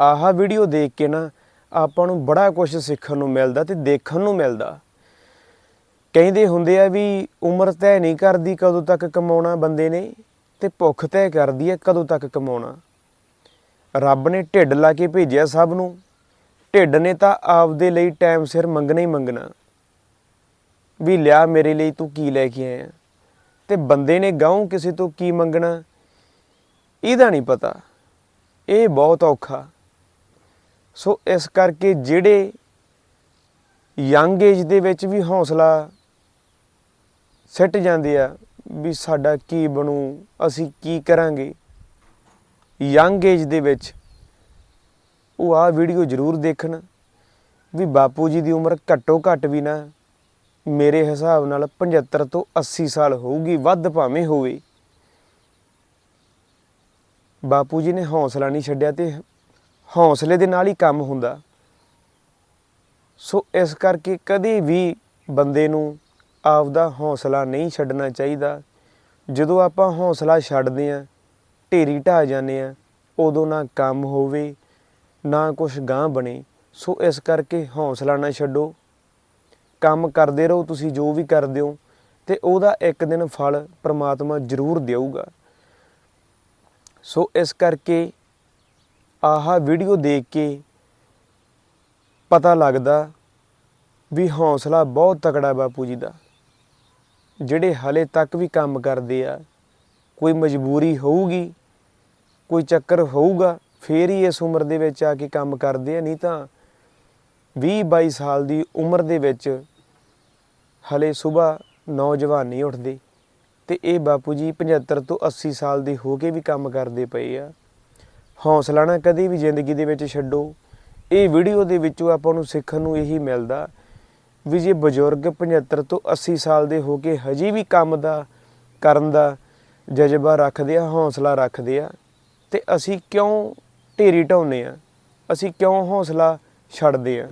ਆਹ ਵੀਡੀਓ ਦੇਖ ਕੇ ਨਾ ਆਪਾਂ ਨੂੰ ਬੜਾ ਕੁਝ ਸਿੱਖਣ ਨੂੰ ਮਿਲਦਾ ਤੇ ਦੇਖਣ ਨੂੰ ਮਿਲਦਾ। ਕਹਿੰਦੇ ਹੁੰਦੇ ਆ ਵੀ ਉਮਰ ਤੈਅ ਨਹੀਂ ਕਰਦੀ ਕਦੋਂ ਤੱਕ ਕਮਾਉਣਾ ਬੰਦੇ ਨੇ ਤੇ ਭੁੱਖ ਤੈਅ ਕਰਦੀ ਹੈ ਕਦੋਂ ਤੱਕ ਕਮਾਉਣਾ। ਰੱਬ ਨੇ ਢਿੱਡ ਲਾ ਕੇ ਭੇਜਿਆ ਸਭ ਨੂੰ। ਢਿੱਡ ਨੇ ਤਾਂ ਆਪਦੇ ਲਈ ਟਾਈਮ ਸਿਰ ਮੰਗਣਾ ਹੀ ਮੰਗਣਾ। ਵੀ ਲਿਆ ਮੇਰੇ ਲਈ ਤੂੰ ਕੀ ਲੈ ਕੇ ਆਇਆ? ਤੇ ਬੰਦੇ ਨੇ ਗਾਉਂ ਕਿਸੇ ਤੋਂ ਕੀ ਮੰਗਣਾ? ਇਹਦਾ ਨਹੀਂ ਪਤਾ। ਇਹ ਬਹੁਤ ਔਖਾ। ਸੋ ਇਸ ਕਰਕੇ ਜਿਹੜੇ ਯੰਗ ਏਜ ਦੇ ਵਿੱਚ ਵੀ ਹੌਸਲਾ ਸਿੱਟ ਜਾਂਦੇ ਆ ਵੀ ਸਾਡਾ ਕੀ ਬਣੂ, ਅਸੀਂ ਕੀ ਕਰਾਂਗੇ। ਯੰਗ ਏਜ ਦੇ ਵਿੱਚ ਉਹ ਆ ਵੀਡੀਓ ਜ਼ਰੂਰ ਦੇਖਣ ਵੀ ਬਾਪੂ ਜੀ ਦੀ ਉਮਰ ਘੱਟੋ ਘੱਟ ਵੀ ਨਾ ਮੇਰੇ ਹਿਸਾਬ ਨਾਲ 75 ਤੋਂ 80 ਸਾਲ ਹੋਊਗੀ, ਵੱਧ ਭਾਵੇਂ ਹੋਵੇ। ਬਾਪੂ ਜੀ ਨੇ ਹੌਸਲਾ ਨਹੀਂ ਛੱਡਿਆ ਤੇ ਹੌਸਲੇ ਦੇ ਨਾਲ ਹੀ ਕੰਮ ਹੁੰਦਾ। ਸੋ ਇਸ ਕਰਕੇ ਕਦੇ ਵੀ ਬੰਦੇ ਨੂੰ ਆਪਦਾ ਹੌਸਲਾ ਨਹੀਂ ਛੱਡਣਾ ਚਾਹੀਦਾ। ਜਦੋਂ ਆਪਾਂ ਹੌਸਲਾ ਛੱਡਦੇ ਆਂ ਢੇਰੀ ਢਾ ਜਾਂਦੇ ਆ ਉਦੋਂ ਨਾ ਕੰਮ ਹੋਵੇ, ਨਾ ਕੁਝ ਗਾਂ ਬਣੇ। ਸੋ ਇਸ ਕਰਕੇ ਹੌਸਲਾ ਨਾ ਛੱਡੋ। ਕੰਮ ਕਰਦੇ ਰਹੋ ਤੁਸੀਂ ਜੋ ਵੀ ਕਰਦੇ ਹੋ ਤੇ ਉਹਦਾ ਇੱਕ ਦਿਨ ਫਲ ਪ੍ਰਮਾਤਮਾ ਜ਼ਰੂਰ ਦੇਊਗਾ। ਸੋ ਇਸ ਕਰਕੇ ਆਹ ਵੀਡੀਓ ਦੇਖ ਕੇ ਪਤਾ ਲੱਗਦਾ ਵੀ ਹੌਸਲਾ ਬਹੁਤ ਤਕੜਾ ਬਾਪੂ ਜੀ ਦਾ। ਜਿਹੜੇ ਹਲੇ ਤੱਕ ਵੀ ਕੰਮ ਕਰਦੇ ਆ, ਕੋਈ ਮਜਬੂਰੀ ਹੋਊਗੀ, ਕੋਈ ਚੱਕਰ ਹੋਊਗਾ, ਫੇਰ ਹੀ ਇਸ ਉਮਰ ਦੇ ਵਿੱਚ ਆ ਕੇ ਕੰਮ ਕਰਦੇ ਆ, ਨਹੀਂ ਤਾਂ 20 22 ਸਾਲ ਦੀ ਉਮਰ ਦੇ ਵਿੱਚ ਹਲੇ ਸਵੇਰ ਨੌਜਵਾਨ ਨਹੀਂ ਉੱਠਦੇ ਤੇ ਇਹ ਬਾਪੂ ਜੀ 75 ਤੋਂ 80 ਸਾਲ ਦੇ ਹੋ ਕੇ ਵੀ ਕੰਮ ਕਰਦੇ ਪਏ ਆ। ਹੌਸਲਾ ਨਾ ਕਦੇ ਵੀ ਜ਼ਿੰਦਗੀ ਦੇ ਵਿੱਚ ਛੱਡੋ। ਇਹ ਵੀਡੀਓ ਦੇ ਵਿੱਚੋਂ ਆਪਾਂ ਨੂੰ ਸਿੱਖਣ ਨੂੰ ਇਹੀ ਮਿਲਦਾ ਵੀ ਜੇ ਬਜ਼ੁਰਗ 75 ਤੋਂ 80 ਸਾਲ ਦੇ ਹੋ ਕੇ ਹਜੇ ਵੀ ਕੰਮ ਦਾ, ਕਰਨ ਦਾ ਜਜ਼ਬਾ ਰੱਖਦੇ ਆ, ਹੌਸਲਾ ਰੱਖਦੇ ਆ, ਤੇ ਅਸੀਂ ਕਿਉਂ ਢੇਰੀ ਢਾਉਂਦੇ ਆ? ਅਸੀਂ ਕਿਉਂ ਹੌਸਲਾ ਛੱਡਦੇ ਆ?